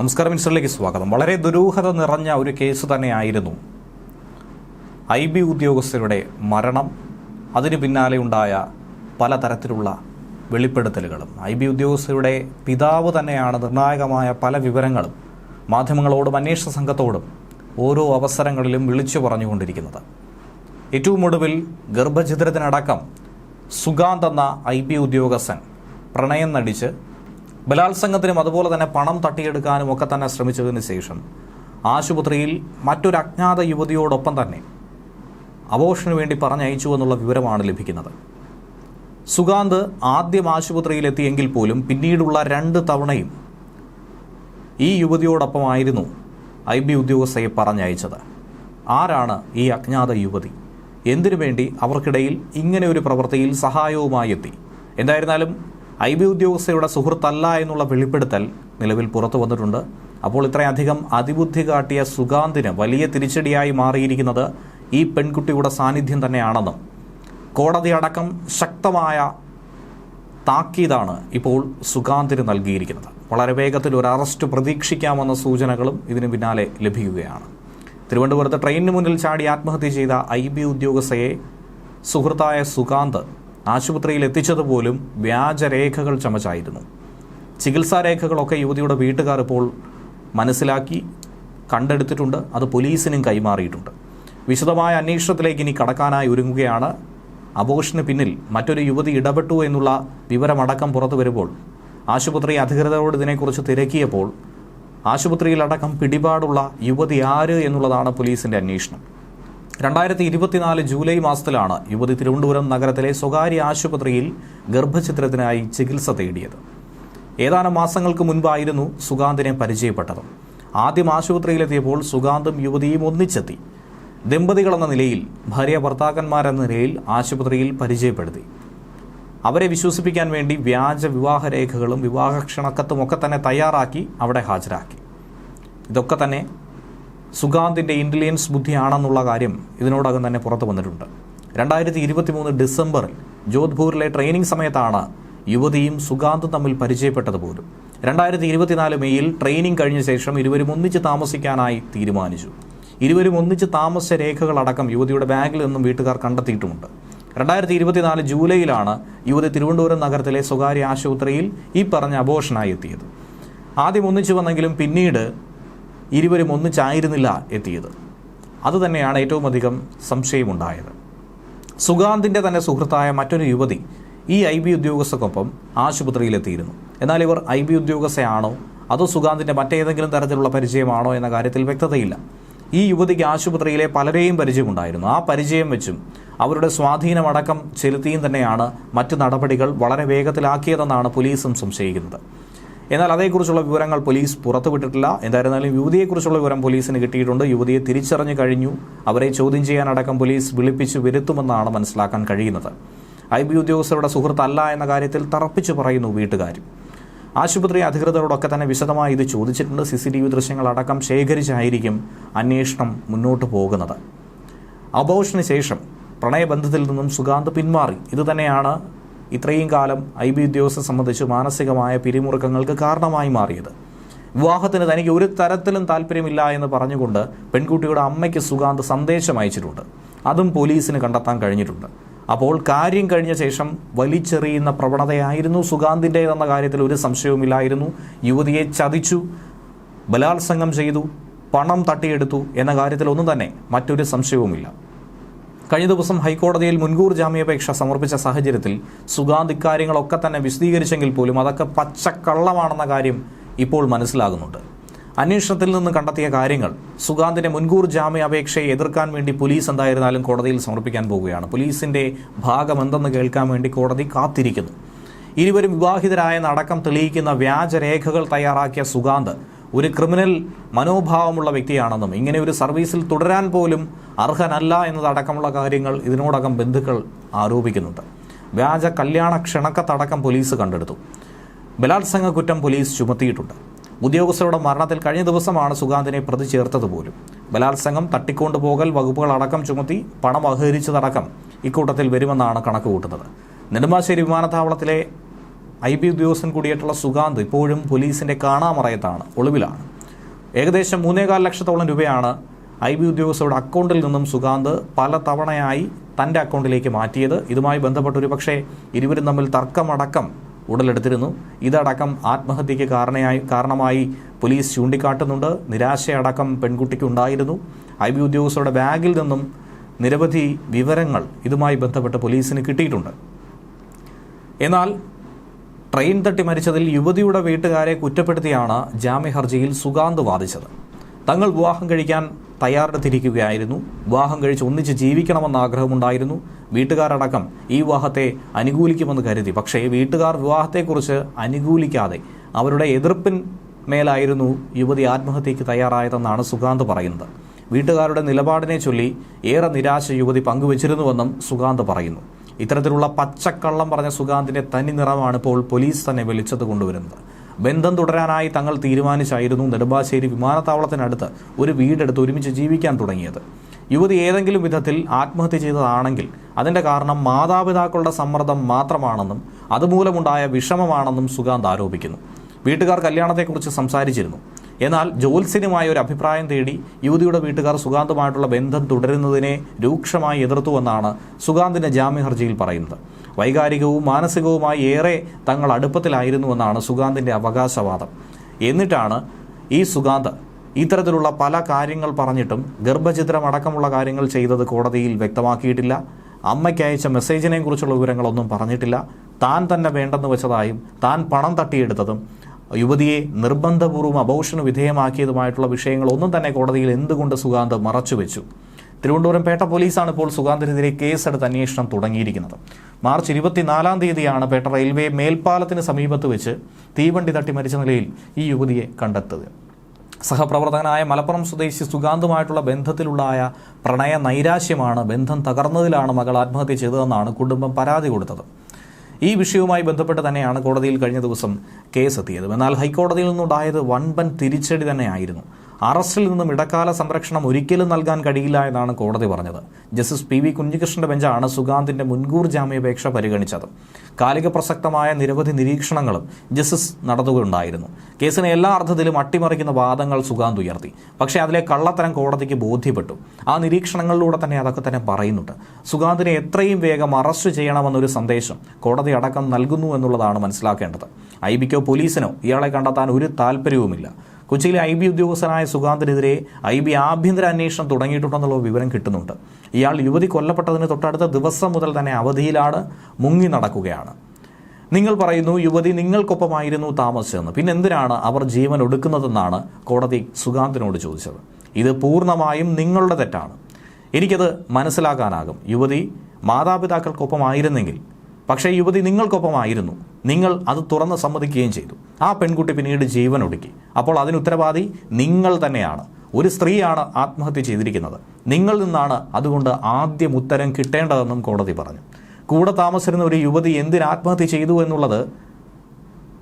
നമസ്കാരം മിനിസ്റ്ററിലേക്ക് സ്വാഗതം. വളരെ ദുരൂഹത നിറഞ്ഞ ഒരു കേസ് തന്നെയായിരുന്നു ഐ ബി ഉദ്യോഗസ്ഥരുടെ മരണം. അതിന് പിന്നാലെ ഉണ്ടായ പലതരത്തിലുള്ള വെളിപ്പെടുത്തലുകളും. ഐ ബി ഉദ്യോഗസ്ഥരുടെ പിതാവ് തന്നെയാണ് നിർണായകമായ പല വിവരങ്ങളും മാധ്യമങ്ങളോടും അന്വേഷണ സംഘത്തോടും ഓരോ അവസരങ്ങളിലും വിളിച്ചു പറഞ്ഞുകൊണ്ടിരിക്കുന്നത്. ഏറ്റവും ഒടുവിൽ ഗർഭഛിദ്രത്തിനടക്കം സുഗാന്ത് എന്ന ഐ പി ഉദ്യോഗസ്ഥൻ പ്രണയം നടിച്ച് ബലാത്സംഗത്തിനും അതുപോലെ തന്നെ പണം തട്ടിയെടുക്കാനും ഒക്കെ തന്നെ ശ്രമിച്ചതിന് ശേഷം ആശുപത്രിയിൽ മറ്റൊരു അജ്ഞാത യുവതിയോടൊപ്പം തന്നെ അബോഷന് വേണ്ടി പറഞ്ഞയച്ചു എന്നുള്ള വിവരമാണ് ലഭിക്കുന്നത്. സുഗാന്ത് ആദ്യം ആശുപത്രിയിലെത്തിയെങ്കിൽ പോലും പിന്നീടുള്ള രണ്ട് തവണയും ഈ യുവതിയോടൊപ്പമായിരുന്നു ഐ ബി ഉദ്യോഗസ്ഥയെ പറഞ്ഞയച്ചത്. ആരാണ് ഈ അജ്ഞാത യുവതി? എന്തിനു വേണ്ടി അവർക്കിടയിൽ ഇങ്ങനെ ഒരു പ്രവൃത്തിയിൽ സഹായവുമായി എത്തി? എന്തായിരുന്നാലും ഐ ബി ഉദ്യോഗസ്ഥയുടെ സുഹൃത്തല്ല എന്നുള്ള വെളിപ്പെടുത്തൽ നിലവിൽ പുറത്തു വന്നിട്ടുണ്ട്. അപ്പോൾ ഇത്രയധികം അതിബുദ്ധി കാട്ടിയ സുഗാന്തിന് വലിയ തിരിച്ചടിയായി മാറിയിരിക്കുന്നത് ഈ പെൺകുട്ടിയുടെ സാന്നിധ്യം തന്നെയാണെന്നും കോടതി അടക്കം ശക്തമായ താക്കീതാണ് ഇപ്പോൾ സുഗാന്തിന് നൽകിയിരിക്കുന്നത്. വളരെ വേഗത്തിൽ ഒരു അറസ്റ്റ് പ്രതീക്ഷിക്കാമെന്ന സൂചനകളും ഇതിന് പിന്നാലെ ലഭിക്കുകയാണ്. തിരുവനന്തപുരത്ത് ട്രെയിനിന് മുന്നിൽ ചാടി ആത്മഹത്യ ചെയ്ത ഐ ബി ഉദ്യോഗസ്ഥയെ സുഹൃത്തായ സുഗാന്ത് ആശുപത്രിയിൽ എത്തിച്ചതുപോലും വ്യാജരേഖകൾ ചമച്ചായിരുന്നു. ചികിത്സാരേഖകളൊക്കെ യുവതിയുടെ വീട്ടുകാർ ഇപ്പോൾ മനസ്സിലാക്കി കണ്ടെടുത്തിട്ടുണ്ട് അത് പോലീസിനും കൈമാറിയിട്ടുണ്ട്. വിശദമായ അന്വേഷണത്തിലേക്ക് ഇനി കടക്കാനായി ഒരുങ്ങുകയാണ്. അബോഷന് പിന്നിൽ മറ്റൊരു യുവതി ഇടപെട്ടു എന്നുള്ള വിവരമടക്കം പുറത്തു വരുമ്പോൾ ആശുപത്രി അധികൃതരോട് ഇതിനെക്കുറിച്ച് തിരക്കിയപ്പോൾ ആശുപത്രിയിലടക്കം പിടിപാടുള്ള യുവതി ആര് എന്നുള്ളതാണ് പോലീസിന്റെ അന്വേഷണം. രണ്ടായിരത്തി ഇരുപത്തിനാല് ജൂലൈ മാസത്തിലാണ് യുവതി തിരുവനന്തപുരം നഗരത്തിലെ സ്വകാര്യ ആശുപത്രിയിൽ ഗർഭചിത്രത്തിനായി ചികിത്സ തേടിയത്. ഏതാനും മാസങ്ങൾക്ക് മുൻപായിരുന്നു സുഗാന്തിനെ പരിചയപ്പെട്ടത്. ആദ്യം ആശുപത്രിയിലെത്തിയപ്പോൾ സുഗാന്തും യുവതിയും ഒന്നിച്ചെത്തി. ദമ്പതികളെന്ന നിലയിൽ ഭാര്യ ഭർത്താക്കന്മാരെന്ന നിലയിൽ ആശുപത്രിയിൽ പരിചയപ്പെടുത്തി. അവരെ വിശ്വസിപ്പിക്കാൻ വേണ്ടി വ്യാജ വിവാഹരേഖകളും വിവാഹക്ഷണക്കത്തും ഒക്കെ തന്നെ തയ്യാറാക്കി അവിടെ ഹാജരാക്കി. ഇതൊക്കെ തന്നെ സുഗാന്തിന്റെ ഇന്റലിജൻസ് ബുദ്ധിയാണെന്നുള്ള കാര്യം ഇതിനോടകം തന്നെ പുറത്തു വന്നിട്ടുണ്ട്. രണ്ടായിരത്തി ഇരുപത്തി മൂന്ന് ഡിസംബറിൽ ജോധ്പൂരിലെ ട്രെയിനിങ് സമയത്താണ് യുവതിയും സുഗാന്തും തമ്മിൽ പരിചയപ്പെട്ടത് പോലും. രണ്ടായിരത്തി ഇരുപത്തിനാല് മെയ്യിൽ ട്രെയിനിങ് കഴിഞ്ഞ ശേഷം ഇരുവരും ഒന്നിച്ച് താമസിക്കാനായി തീരുമാനിച്ചു. ഇരുവരും ഒന്നിച്ച് താമസ രേഖകളടക്കം യുവതിയുടെ ബാഗിൽ നിന്നും വീട്ടുകാർ കണ്ടെത്തിയിട്ടുമുണ്ട്. രണ്ടായിരത്തി ഇരുപത്തിനാല് ജൂലൈയിലാണ് യുവതി തിരുവനന്തപുരം നഗരത്തിലെ സ്വകാര്യ ആശുപത്രിയിൽ ഈ പറഞ്ഞ അബോഷനായി എത്തിയത്. ആദ്യം ഒന്നിച്ചു വന്നെങ്കിലും പിന്നീട് ഇരുവരും ഒന്നിച്ചായിരുന്നില്ല എത്തിയത്. അതുതന്നെയാണ് ഏറ്റവും അധികം സംശയമുണ്ടായത്. സുഗാന്തിന്റെ തന്നെ സുഹൃത്തായ മറ്റൊരു യുവതി ഈ ഐ ബി ഉദ്യോഗസ്ഥക്കൊപ്പം ആശുപത്രിയിലെത്തിയിരുന്നു. എന്നാൽ ഇവർ ഐ ബി ഉദ്യോഗസ്ഥയാണോ അതോ സുഗാന്തിന്റെ മറ്റേതെങ്കിലും തരത്തിലുള്ള പരിചയമാണോ എന്ന കാര്യത്തിൽ വ്യക്തതയില്ല. ഈ യുവതിക്ക് ആശുപത്രിയിലെ പലരെയും പരിചയമുണ്ടായിരുന്നു. ആ പരിചയം വെച്ചും അവരുടെ സ്വാധീനമടക്കം ചെലുത്തിയും തന്നെയാണ് മറ്റ് നടപടികൾ വളരെ വേഗത്തിലാക്കിയതെന്നാണ് പോലീസും സംശയിക്കുന്നത്. എന്നാൽ അതേക്കുറിച്ചുള്ള വിവരങ്ങൾ പോലീസ് പുറത്തുവിട്ടിട്ടില്ല. എന്തായിരുന്നാലും യുവതിയെക്കുറിച്ചുള്ള വിവരം പോലീസിന് കിട്ടിയിട്ടുണ്ട്. യുവതിയെ തിരിച്ചറിഞ്ഞു കഴിഞ്ഞു. അവരെ ചോദ്യം ചെയ്യാനടക്കം പോലീസ് വിളിപ്പിച്ച് വരുത്തുമെന്നാണ് മനസ്സിലാക്കാൻ കഴിയുന്നത്. ഐ ബി ഉദ്യോഗസ്ഥരുടെ സുഹൃത്തല്ല എന്ന കാര്യത്തിൽ തറപ്പിച്ചു പറയുന്നു വീട്ടുകാർ ആശുപത്രി അധികൃതരോടൊക്കെ തന്നെ വിശദമായി ഇത് ചോദിച്ചിട്ടുണ്ട്. സി സി ടി വി ദൃശ്യങ്ങളടക്കം ശേഖരിച്ചായിരിക്കും അന്വേഷണം മുന്നോട്ട് പോകുന്നത്. അബോഷന് ശേഷം പ്രണയബന്ധത്തിൽ നിന്നും സുഗാന്ത് പിന്മാറി. ഇതുതന്നെയാണ് ഇത്രയും കാലം ഐ ബി ഉദ്യോഗസ്ഥരെ സംബന്ധിച്ച് മാനസികമായ പിരിമുറുക്കങ്ങൾക്ക് കാരണമായി മാറിയത്. വിവാഹത്തിന് തനിക്ക് ഒരു തരത്തിലും താല്പര്യമില്ല എന്ന് പറഞ്ഞുകൊണ്ട് പെൺകുട്ടിയുടെ അമ്മയ്ക്ക് സുഗാന്ത് സന്ദേശം അയച്ചിട്ടുണ്ട്. അതും പോലീസിന് കണ്ടെത്താൻ കഴിഞ്ഞിട്ടുണ്ട്. അപ്പോൾ കാര്യം കഴിഞ്ഞ ശേഷം വലിച്ചെറിയുന്ന പ്രവണതയായിരുന്നു സുഗാന്തിന്റേതെന്ന കാര്യത്തിൽ ഒരു സംശയവുമില്ലായിരുന്നു. യുവതിയെ ചതിച്ചു ബലാത്സംഗം ചെയ്തു പണം തട്ടിയെടുത്തു എന്ന കാര്യത്തിൽ ഒന്നും തന്നെ മറ്റൊരു സംശയവുമില്ല. കഴിഞ്ഞ ദിവസം ഹൈക്കോടതിയിൽ മുൻകൂർ ജാമ്യാപേക്ഷ സമർപ്പിച്ച സാഹചര്യത്തിൽ സുഗാന്ത് ഇക്കാര്യങ്ങളൊക്കെ തന്നെ വിശദീകരിച്ചെങ്കിൽ പോലും അതൊക്കെ പച്ചക്കള്ളമാണെന്ന കാര്യം ഇപ്പോൾ മനസ്സിലാകുന്നുണ്ട്. അന്വേഷണത്തിൽ നിന്ന് കണ്ടെത്തിയ കാര്യങ്ങൾ സുഗാന്തിന്റെ മുൻകൂർ ജാമ്യാപേക്ഷയെ എതിർക്കാൻ വേണ്ടി പോലീസ് എന്തായിരുന്നാലും കോടതിയിൽ സമർപ്പിക്കാൻ പോവുകയാണ്. പോലീസിന്റെ ഭാഗം എന്തെന്ന് കേൾക്കാൻ വേണ്ടി കോടതി കാത്തിരിക്കുന്നു. ഇരുവരും വിവാഹിതരായെന്ന് അടക്കം തെളിയിക്കുന്ന വ്യാജരേഖകൾ തയ്യാറാക്കിയ സുഗാന്ത് ഒരു ക്രിമിനൽ മനോഭാവമുള്ള വ്യക്തിയാണെന്നും ഇങ്ങനെ ഒരു സർവീസിൽ തുടരാൻ പോലും അർഹനല്ല എന്നതടക്കമുള്ള കാര്യങ്ങൾ ഇതിനോടകം ബന്ധുക്കൾ ആരോപിക്കുന്നുണ്ട്. വ്യാജ കല്യാണ ക്ഷണക്കത്തടക്കം പോലീസ് കണ്ടെടുത്തു. ബലാത്സംഗ കുറ്റം പോലീസ് ചുമത്തിയിട്ടുണ്ട്. ഉദ്യോഗസ്ഥരുടെ മരണത്തിൽ കഴിഞ്ഞ ദിവസമാണ് സുഗാന്തിനെ പ്രതി ചേർത്തത് പോലും. ബലാത്സംഗം തട്ടിക്കൊണ്ടുപോകൽ വകുപ്പുകൾ അടക്കം ചുമത്തി പണം അപഹരിച്ചതടക്കം ഇക്കൂട്ടത്തിൽ വരുമെന്നാണ് കണക്ക് കൂട്ടുന്നത് നെടുമ്പാശ്ശേരി വിമാനത്താവളത്തിലെ ഐ ബി ഉദ്യോഗസ്ഥൻ കൂടിയായിട്ടുള്ള സുഗാന്ത് ഇപ്പോഴും പോലീസിന്റെ കാണാമറയത്താണ് ഒളിവിലാണ്. ഏകദേശം മൂന്നേകാൽ ലക്ഷത്തോളം രൂപയാണ് ഐ ബി ഉദ്യോഗസ്ഥരുടെ അക്കൗണ്ടിൽ നിന്നും സുഗാന്ത് പല തവണയായി തന്റെ അക്കൗണ്ടിലേക്ക് മാറ്റിയത്. ഇതുമായി ബന്ധപ്പെട്ട് ഒരു പക്ഷേ ഇരുവരും തമ്മിൽ തർക്കമടക്കം ഉടലെടുത്തിരുന്നു. ഇതടക്കം ആത്മഹത്യയ്ക്ക് കാരണയായി കാരണമായി പോലീസ് ചൂണ്ടിക്കാട്ടുന്നുണ്ട്. നിരാശയടക്കം പെൺകുട്ടിക്ക് ഉണ്ടായിരുന്നു. ഐ ബി ഉദ്യോഗസ്ഥരുടെ ബാഗിൽ നിന്നും നിരവധി വിവരങ്ങൾ ഇതുമായി ബന്ധപ്പെട്ട് പോലീസിന് കിട്ടിയിട്ടുണ്ട്. എന്നാൽ ട്രെയിൻ തട്ടി മരിച്ചതിൽ യുവതിയുടെ വീട്ടുകാരെ കുറ്റപ്പെടുത്തിയാണ് ജാമ്യ ഹർജിയിൽ സുഗാന്ത് വാദിച്ചത്. തങ്ങൾ വിവാഹം കഴിക്കാൻ തയ്യാറെടുത്തിരിക്കുകയായിരുന്നു. വിവാഹം കഴിച്ച് ഒന്നിച്ച് ജീവിക്കണമെന്ന ആഗ്രഹമുണ്ടായിരുന്നു. വീട്ടുകാരടക്കം ഈ വിവാഹത്തെ അനുകൂലിക്കുമെന്ന് കരുതി. പക്ഷേ വീട്ടുകാർ വിവാഹത്തെക്കുറിച്ച് അനുകൂലിക്കാതെ അവരുടെ എതിർപ്പിൻ മേലായിരുന്നു യുവതി ആത്മഹത്യയ്ക്ക് തയ്യാറായതെന്നാണ് സുഗാന്ത് പറയുന്നത്. വീട്ടുകാരുടെ നിലപാടിനെ ചൊല്ലി ഏറെ നിരാശ യുവതി പങ്കുവച്ചിരുന്നുവെന്നും സുഗാന്ത് പറയുന്നു. ഇത്തരത്തിലുള്ള പച്ചക്കള്ളം പറഞ്ഞ സുഗാന്തിന്റെ തനി നിറമാണ് ഇപ്പോൾ പോലീസ് തന്നെ വെളിച്ചത്ത് കൊണ്ടുവരുന്നത്. ബന്ധം തുടരാനായി തങ്ങൾ തീരുമാനിച്ചായിരുന്നു നെടുമ്പാശ്ശേരി വിമാനത്താവളത്തിനടുത്ത് ഒരു വീടെടുത്ത് ഒരുമിച്ച് ജീവിക്കാൻ തുടങ്ങിയത്. യുവതി ഏതെങ്കിലും വിധത്തിൽ ആത്മഹത്യ ചെയ്തതാണെങ്കിൽ അതിന്റെ കാരണം മാതാപിതാക്കളുടെ സമ്മർദ്ദം മാത്രമാണെന്നും അതുമൂലമുണ്ടായ വിഷമമാണെന്നും സുഗാന്ത് ആരോപിക്കുന്നു. വീട്ടുകാർ കല്യാണത്തെക്കുറിച്ച് സംസാരിച്ചിരുന്നു. എന്നാൽ ജോത്സ്യനുമായ ഒരു അഭിപ്രായം തേടി യുവതിയുടെ വീട്ടുകാർ സുഗാന്തുമായിട്ടുള്ള ബന്ധം തുടരുന്നതിനെ രൂക്ഷമായി എതിർത്തുവെന്നാണ് സുഗാന്തിന്റെ ജാമ്യ ഹർജിയിൽ പറയുന്നത്. വൈകാരികവും മാനസികവുമായി ഏറെ തങ്ങൾ അടുപ്പത്തിലായിരുന്നുവെന്നാണ് സുഗാന്തിന്റെ അവകാശവാദം. എന്നിട്ടാണ് ഈ സുഗാന്ത് ഇത്തരത്തിലുള്ള പല കാര്യങ്ങൾ പറഞ്ഞിട്ടും ഗർഭചിത്രം അടക്കമുള്ള കാര്യങ്ങൾ ചെയ്തത് കോടതിയിൽ വ്യക്തമാക്കിയിട്ടില്ല. അമ്മയ്ക്ക് അയച്ച മെസ്സേജിനെ കുറിച്ചുള്ള വിവരങ്ങളൊന്നും പറഞ്ഞിട്ടില്ല. താൻ തന്നെ വേണ്ടെന്ന് വെച്ചതായും താൻ പണം തട്ടിയെടുത്തതും യുവതിയെ നിർബന്ധപൂർവം അബോഷന് വിധേയമാക്കിയതുമായിട്ടുള്ള വിഷയങ്ങൾ ഒന്നും തന്നെ കോടതിയിൽ എന്തുകൊണ്ട് സുഗാന്ത് മറച്ചുവെച്ചു തിരുവനന്തപുരം പേട്ട പോലീസാണ് ഇപ്പോൾ സുഗാന്തിനെതിരെ കേസെടുത്ത് അന്വേഷണം തുടങ്ങിയിരിക്കുന്നത്. മാർച്ച് ഇരുപത്തിനാലാം തീയതിയാണ് പേട്ട റെയിൽവേ മേൽപ്പാലത്തിന് സമീപത്ത് വെച്ച് തീവണ്ടി തട്ടി മരിച്ച നിലയിൽ ഈ യുവതിയെ കണ്ടെത്തുക സഹപ്രവർത്തകനായ മലപ്പുറം സ്വദേശി സുഗാന്തുമായിട്ടുള്ള ബന്ധത്തിലുണ്ടായ പ്രണയ നൈരാശ്യമാണ് ബന്ധം തകർന്നതിലാണ് മകൾ ആത്മഹത്യ ചെയ്തതെന്നാണ് കുടുംബം പരാതി കൊടുത്തത്. ഈ വിഷയവുമായി ബന്ധപ്പെട്ട് തന്നെയാണ് കോടതിയിൽ കഴിഞ്ഞ ദിവസം കേസ് എത്തിയത്. എന്നാൽ ഹൈക്കോടതിയിൽ നിന്നുണ്ടായത് വൻപൻ തിരിച്ചടി തന്നെയായിരുന്നു. അറസ്റ്റിൽ നിന്നും ഇടക്കാല സംരക്ഷണം ഒരിക്കലും നൽകാൻ കഴിയില്ല എന്നാണ് കോടതി പറഞ്ഞത്. ജസ്റ്റിസ് പി വി കുഞ്ഞികൃഷ്ണന്റെ ബെഞ്ചാണ് സുഗാന്തിന്റെ മുൻകൂർ ജാമ്യാപേക്ഷ പരിഗണിച്ചത്. കാലിക പ്രസക്തമായ നിരവധി നിരീക്ഷണങ്ങളും ജസ്റ്റിസ് നടത്തുകയുണ്ടായിരുന്നു. കേസിനെ എല്ലാ അർത്ഥത്തിലും അട്ടിമറിക്കുന്ന വാദങ്ങൾ സുഗാന്ത് ഉയർത്തി. പക്ഷേ അതിലെ കള്ളത്തരം കോടതിക്ക് ബോധ്യപ്പെട്ടു. ആ നിരീക്ഷണങ്ങളിലൂടെ തന്നെ അതൊക്കെ തന്നെ പറയുന്നുണ്ട്. സുഗാന്തിനെ എത്രയും വേഗം അറസ്റ്റ് ചെയ്യണമെന്നൊരു സന്ദേശം കോടതി അടക്കം നൽകുന്നു എന്നുള്ളതാണ് മനസ്സിലാക്കേണ്ടത്. ഐ ബിക്കോ പോലീസിനോ ഇയാളെ കണ്ടെത്താൻ ഒരു താല്പര്യവുമില്ല കൊച്ചിയിലെ ഐ ബി ഉദ്യോഗസ്ഥനായ സുഗാന്തിനെതിരെ ഐ ബി ആഭ്യന്തര അന്വേഷണം തുടങ്ങിയിട്ടുണ്ടെന്നുള്ള വിവരം കിട്ടുന്നുണ്ട്. ഇയാൾ യുവതി കൊല്ലപ്പെട്ടതിന് തൊട്ടടുത്ത ദിവസം മുതൽ തന്നെ അവധിയിലാണ് മുങ്ങി നടക്കുകയാണ്. നിങ്ങൾ പറയുന്നു യുവതി നിങ്ങൾക്കൊപ്പമായിരുന്നു താമസിച്ചതെന്ന്. പിന്നെ എന്തിനാണ് അവർ ജീവൻ ഒടുക്കുന്നതെന്നാണ് കോടതി സുഗാന്തിനോട് ചോദിച്ചത്. ഇത് പൂർണമായും നിങ്ങളുടെ തെറ്റാണ്. എനിക്കത് മനസ്സിലാക്കാനാകും. യുവതി മാതാപിതാക്കൾക്കൊപ്പമായിരുന്നെങ്കിൽ പക്ഷേ യുവതി നിങ്ങൾക്കൊപ്പമായിരുന്നു. നിങ്ങൾ അത് തുറന്ന് സമ്മതിക്കുകയും ചെയ്തു. ആ പെൺകുട്ടി പിന്നീട് ജീവൻ ഒടുക്കി. അപ്പോൾ അതിന് ഉത്തരവാദി നിങ്ങൾ തന്നെയാണ്. ഒരു സ്ത്രീയാണ് ആത്മഹത്യ ചെയ്തിരിക്കുന്നത്. നിങ്ങളിൽ നിന്നാണ് അതുകൊണ്ട് ആദ്യം ഉത്തരം കിട്ടേണ്ടതെന്നും കോടതി പറഞ്ഞു. കൂടെ താമസിക്കുന്ന ഒരു യുവതി എന്തിന് ആത്മഹത്യ ചെയ്തു എന്നുള്ളത്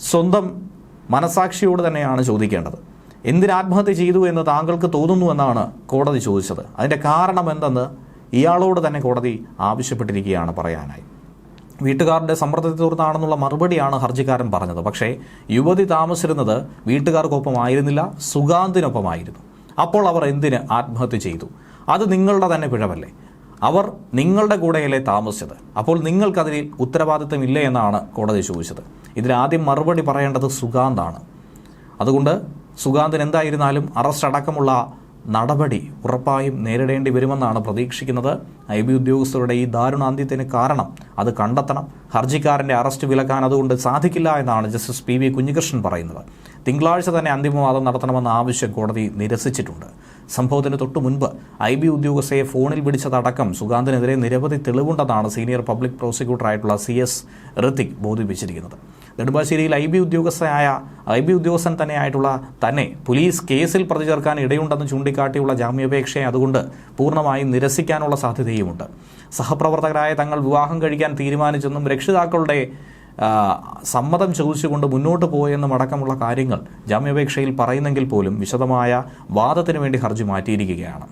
സ്വന്തം മനസാക്ഷിയോട് തന്നെയാണ് ചോദിക്കേണ്ടത്. എന്തിന് ആത്മഹത്യ ചെയ്തു എന്ന് താങ്കൾക്ക് തോന്നുന്നു എന്നാണ് കോടതി ചോദിച്ചത്. അതിന്റെ കാരണം എന്തെന്ന് ഇയാളോട് തന്നെ കോടതി ആവശ്യപ്പെട്ടിരിക്കുകയാണ് പറയാനായി. വീട്ടുകാരുടെ സമ്മർദ്ദത്തെ തുടർന്നാണെന്നുള്ള മറുപടിയാണ് ഹർജിക്കാരൻ പറഞ്ഞത്. പക്ഷേ യുവതി താമസിച്ചിരുന്നത് വീട്ടുകാർക്കൊപ്പമായിരുന്നില്ല സുഗാന്തിനൊപ്പമായിരുന്നു. അപ്പോൾ അവർ എന്തിന് ആത്മഹത്യ ചെയ്തു? അത് നിങ്ങളുടെ തന്നെ പിഴവല്ലേ? അവർ നിങ്ങളുടെ കൂടെയല്ലേ താമസിച്ചത്. അപ്പോൾ നിങ്ങൾക്കതിൽ ഉത്തരവാദിത്തമില്ലേ എന്നാണ് കോടതി ചോദിച്ചത്. ഇതിനാദ്യം മറുപടി പറയേണ്ടത് സുഗാന്താണ്. അതുകൊണ്ട് സുഗാന്തിന് എന്തായിരുന്നാലും അറസ്റ്റ് അടക്കമുള്ള നടപടി ഉറപ്പായും നേരിടേണ്ടി വരുമെന്നാണ് പ്രതീക്ഷിക്കുന്നത്. ഐ ബി ഉദ്യോഗസ്ഥരുടെ ഈ ദാരുണാന്ത്യത്തിന് കാരണം അത് കണ്ടെത്തണം. ഹർജിക്കാരന്റെ അറസ്റ്റ് വിലക്കാൻ അതുകൊണ്ട് സാധിക്കില്ല എന്നാണ് ജസ്റ്റിസ് പി വി കുഞ്ഞികൃഷ്ണൻ പറയുന്നത്. തിങ്കളാഴ്ച തന്നെ അന്തിമവാദം നടത്തണമെന്ന ആവശ്യം കോടതി നിരസിച്ചിട്ടുണ്ട്. സംഭവത്തിന് തൊട്ടു മുൻപ് ഐ ബി ഉദ്യോഗസ്ഥയെ ഫോണിൽ വിളിച്ചതടക്കം സുഗാന്തിനെതിരെ നിരവധി തെളിവുണ്ടെന്നാണ് സീനിയർ പബ്ലിക് പ്രോസിക്യൂട്ടറായിട്ടുള്ള സി എസ് ഋത്തിക് ബോധിപ്പിച്ചിരിക്കുന്നത്. നെടുമ്പാശ്ശേരിയിൽ ഐ ബി ഉദ്യോഗസ്ഥയായ ഐ ബി ഉദ്യോഗസ്ഥൻ തന്നെയായിട്ടുള്ള തന്നെ പോലീസ് കേസിൽ പ്രതി ചേർക്കാൻ ഇടയുണ്ടെന്ന് ചൂണ്ടിക്കാട്ടിയുള്ള ജാമ്യാപേക്ഷയെ അതുകൊണ്ട് പൂർണമായും നിരസിക്കാനുള്ള സാധ്യതയുമുണ്ട്. സഹപ്രവർത്തകരായ തങ്ങൾ വിവാഹം കഴിക്കാൻ തീരുമാനിച്ചെന്നും രക്ഷിതാക്കളുടെ സമ്മതം ചോദിച്ചുകൊണ്ട് മുന്നോട്ട് പോയെന്നും അടക്കമുള്ള കാര്യങ്ങൾ ജാമ്യാപേക്ഷയിൽ പറയുന്നെങ്കിൽ പോലും വിശദമായ വാദത്തിന് വേണ്ടി ഹർജി മാറ്റിയിരിക്കുകയാണ്.